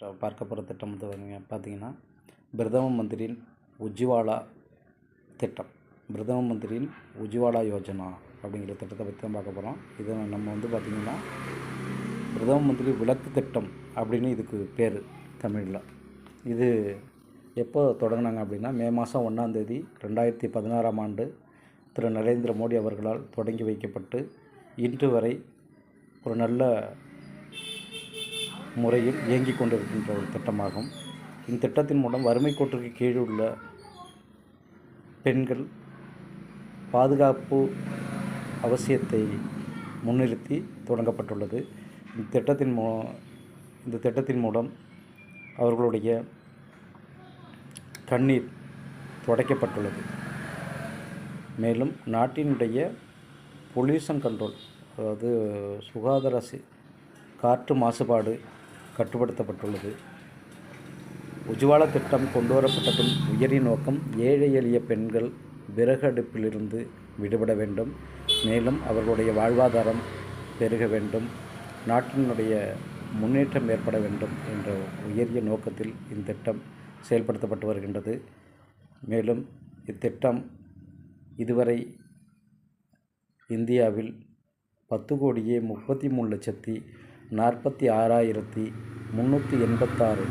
பார்க்க போகிற திட்டம் வந்து பார்த்திங்கன்னா பிரதம மந்திரியின் உஜ்வாலா திட்டம். பிரதம மந்திரியின் உஜ்வாலா யோஜனா அப்படிங்கிற திட்டத்தை பற்றி தான் பார்க்க போகிறோம் இதை நம்ம வந்து பார்த்திங்கன்னா பிரதம மந்திரி விளக்கு திட்டம் அப்படின்னு இதுக்கு பேர் தமிழில். இது எப்போ தொடங்கினாங்க அப்படின்னா மே மாதம் ஒன்றாந்தேதி ரெண்டாயிரத்தி பதினாறாம் ஆண்டு திரு நரேந்திர மோடி அவர்களால் தொடங்கி வைக்கப்பட்டு இன்று வரை ஒரு நல்ல முறையில் இயங்கிக் கொண்டிருக்கின்ற ஒரு திட்டமாகும். இந்த திட்டத்தின் மூலம் வறுமை கோட்டிற்கு கீழ் உள்ள பெண்கள் பாதுகாப்பு அவசியத்தை முன்னிறுத்தி தொடங்கப்பட்டுள்ளது. இந்த திட்டத்தின் மூ இந்த திட்டத்தின் மூலம் அவர்களுடைய கண்ணீர் துடைக்கப்பட்டுள்ளது. மேலும் நாட்டினுடைய பொல்யூஷன் கண்ட்ரோல் அதாவது சுகாதார காற்று மாசுபாடு கட்டுப்படுத்தப்பட்டுள்ளது. உஜ்வாலா திட்டம் கொண்டு வரப்பட்டதன் உயரிய நோக்கம் ஏழை எளிய பெண்கள் விறகு அடுப்பிலிருந்து விடுபட வேண்டும். மேலும் அவர்களுடைய வாழ்வாதாரம் பெருக வேண்டும். நாட்டினுடைய முன்னேற்றம் ஏற்பட வேண்டும் என்ற உயரிய நோக்கத்தில் இந்த திட்டம் செயல்படுத்தப்பட்டு வருகின்றது. மேலும் இத்திட்டம் இதுவரை இந்தியாவில் பத்து கோடியே முப்பத்தி மூணு லட்சத்தி நாற்பத்தி ஆறாயிரத்தி முந்நூற்றி எண்பத்தாறு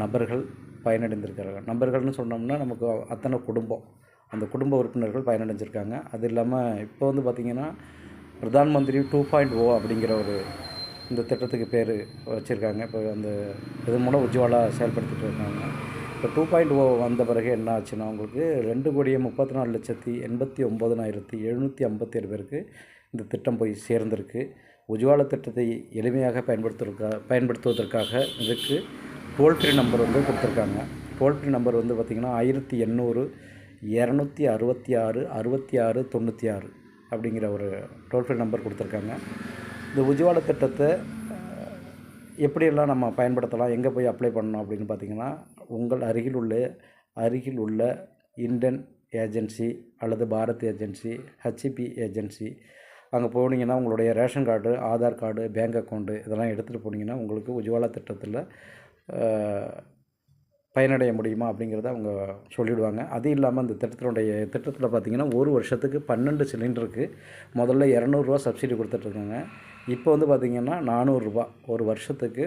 நபர்கள் பயனடைந்திருக்கிறார்கள். நபர்கள்னு சொன்னோம்னா நமக்கு அத்தனை குடும்பம். அந்த குடும்ப உறுப்பினர்கள் பயனடைஞ்சிருக்காங்க. அது இல்லாமல் இப்போ வந்து பார்த்திங்கன்னா பிரதான் மந்திரி டூ பாயிண்ட் ஓ அப்படிங்கிற ஒரு இந்த திட்டத்துக்கு பேர் வச்சுருக்காங்க. இப்போ அந்த இது மூலம் உஜ்வாலா செயல்படுத்திட்டு இருக்காங்க. இப்போ டூ பாயிண்ட் ஓ வந்த பிறகு என்ன ஆச்சுன்னா உங்களுக்கு ரெண்டு கோடியே முப்பத்தி நாலு லட்சத்தி எண்பத்தி ஒம்பதனாயிரத்தி எழுநூற்றி ஐம்பத்தேழு பேருக்கு இந்த திட்டம் போய் சேர்ந்திருக்கு. உஜ்வாலா திட்டத்தை எளிமையாக பயன்படுத்துவதற்காக பயன்படுத்துவதற்காக இதுக்கு டோல் ஃப்ரீ நம்பர் வந்து கொடுத்துருக்காங்க. டோல் ஃப்ரீ நம்பர் வந்து பார்த்திங்கன்னா ஆயிரத்தி எண்ணூறு இரநூத்தி அறுபத்தி ஆறு அறுபத்தி ஆறு தொண்ணூற்றி ஆறு அப்படிங்கிற ஒரு டோல் ஃப்ரீ நம்பர் கொடுத்துருக்காங்க. இந்த உஜ்வாலா திட்டத்தை எப்படியெல்லாம் நம்ம பயன்படுத்தலாம் எங்கே போய் அப்ளை பண்ணணும் அப்படின்னு பார்த்திங்கன்னா உங்கள் அருகில் உள்ள அருகில் உள்ள இண்டன் ஏஜென்சி அல்லது பாரத் ஏஜென்சி ஹெச்பி ஏஜென்சி அங்கே போனீங்கன்னா உங்களுடைய ration card Aadhaar card bank account இதெல்லாம் எடுத்துகிட்டு போனீங்கன்னா உங்களுக்கு உஜ்வாலா திட்டத்தில் பயனடைய முடியுமா அப்படிங்கிறத அவங்க சொல்லிவிடுவாங்க அது இல்லாமல் அந்த திட்டத்தினுடைய திட்டத்தில் பார்த்திங்கன்னா ஒரு வருஷத்துக்கு பன்னெண்டு சிலிண்டருக்கு முதல்ல இரநூறுவா சப்சிடி கொடுத்துட்ருக்காங்க இப்போ வந்து பார்த்திங்கன்னா நானூறுரூவா ஒரு வருஷத்துக்கு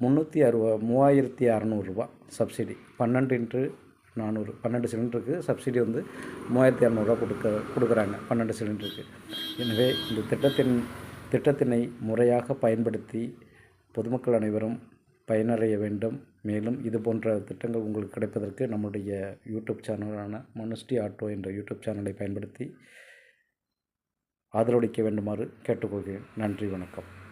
முந்நூற்றி அறுபா மூவாயிரத்தி அறநூறுரூவா சப்சிடி. பன்னெண்டு இன்ட்டு நானூறு பன்னெண்டு சிலிண்டருக்கு சப்சிடி வந்து மூவாயிரத்தி இரநூறுவா கொடுக்க கொடுக்குறாங்க. பன்னெண்டு சிலிண்டருக்கு. எனவே இந்த திட்டத்தின் திட்டத்தினை முறையாக பயன்படுத்தி பொதுமக்கள் அனைவரும் பயனடைய வேண்டும். மேலும் இது போன்ற திட்டங்கள் உங்களுக்கு கிடைப்பதற்கு நம்முடைய யூடியூப் சேனலான மனுஸ்டி ஆட்டோ என்ற யூடியூப் சேனலை பயன்படுத்தி ஆதரவளிக்க வேண்டுமாறு கேட்டுக்கொள்கிறேன். நன்றி வணக்கம்.